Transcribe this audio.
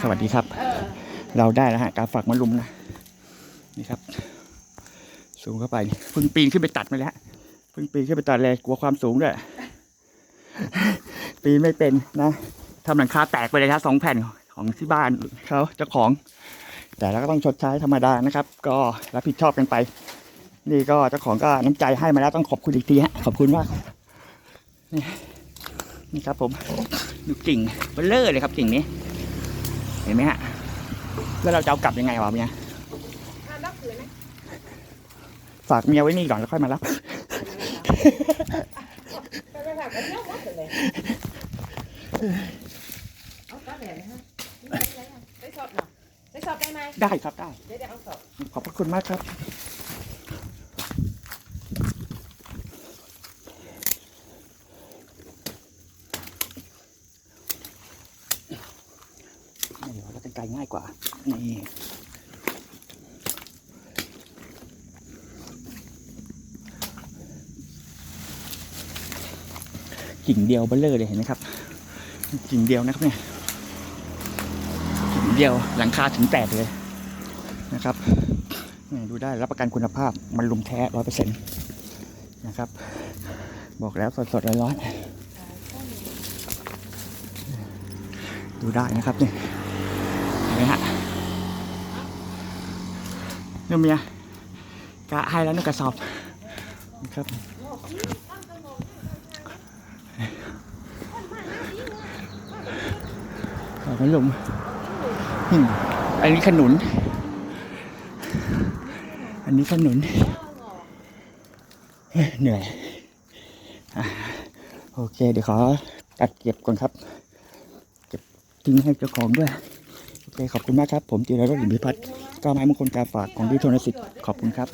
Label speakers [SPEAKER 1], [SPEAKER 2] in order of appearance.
[SPEAKER 1] สวัสดีครับ เราได้แล้วฮะการฝากมาลุมนะ นี่ครับ สูงเข้าไปนี่เพิ่งปีนขึ้นไปตัดมาแล้วเพิ่งปีนขึ้นไปตัดเลยกลัวความสูงด้วยปีนไม่เป็นนะทำหลังคาแตกไปเลยครับสองแผ่นของที่บ้านเขาเจ้าของ แต่เราก็ต้องชดใช้ธรรมดานะครับ ก็รับผิดชอบกันไป นี่ก็เจ้าของก็น้ำใจให้มาแล้วต้องขอบคุณอีกทีฮะขอบคุณมากนี่นี่ครับผมดูกิ่งเบลเลอร์เลยครับกิ่งนี้ เห็นไหมฮะ แล้วเราจะเอากลับยังไงวะเมีย
[SPEAKER 2] อะรับถือไหม
[SPEAKER 1] ฝากเมียไว้นี่ก่อนแล้วค่อยมารับ
[SPEAKER 2] ไปไปฝากกันเยอะหมดเลยเอาตาแหลมนะฮะได้สอบหรอได้สอบได้ไหม
[SPEAKER 1] ได้ครับได้
[SPEAKER 2] เดี๋ยวเดี๋ยวเอาสอบ
[SPEAKER 1] ขอบพระคุณมากครับ เดี๋ยวเราจะ ไกลง่ายกว่า นี่กิ่งเดียวเบลเลอร์เลยเห็นไหมครับ กิ่งเดียวนะครับเนี่ย กิ่งเดียวหลังคาถึงแตกเลยนะครับนี่ดูได้รับประกันคุณภาพมันลุมแท้ร้อยเปอร์เซ็นต์นะครับ บอกแล้วสดๆร้อนๆดูได้นะครับเนี่เห็น ไหมฮะเนี่ยเมียกะให้แล้วนึกกระสอบครับขอบคุณลุงอืมอันนี้ขนุน อันนี้ขนุน เหนื่อย โอเค เดี๋ยวขอตัดเก็บก่อนครับ เก็บทิ้งให้เจ้าของด้วย โอเคขอบคุณมากครับ ผมจิรรศหลิมพิพัฒน์ก้าวไม้มงคลการฝากของพี่โทนสิทธิ์ขอบคุณครับ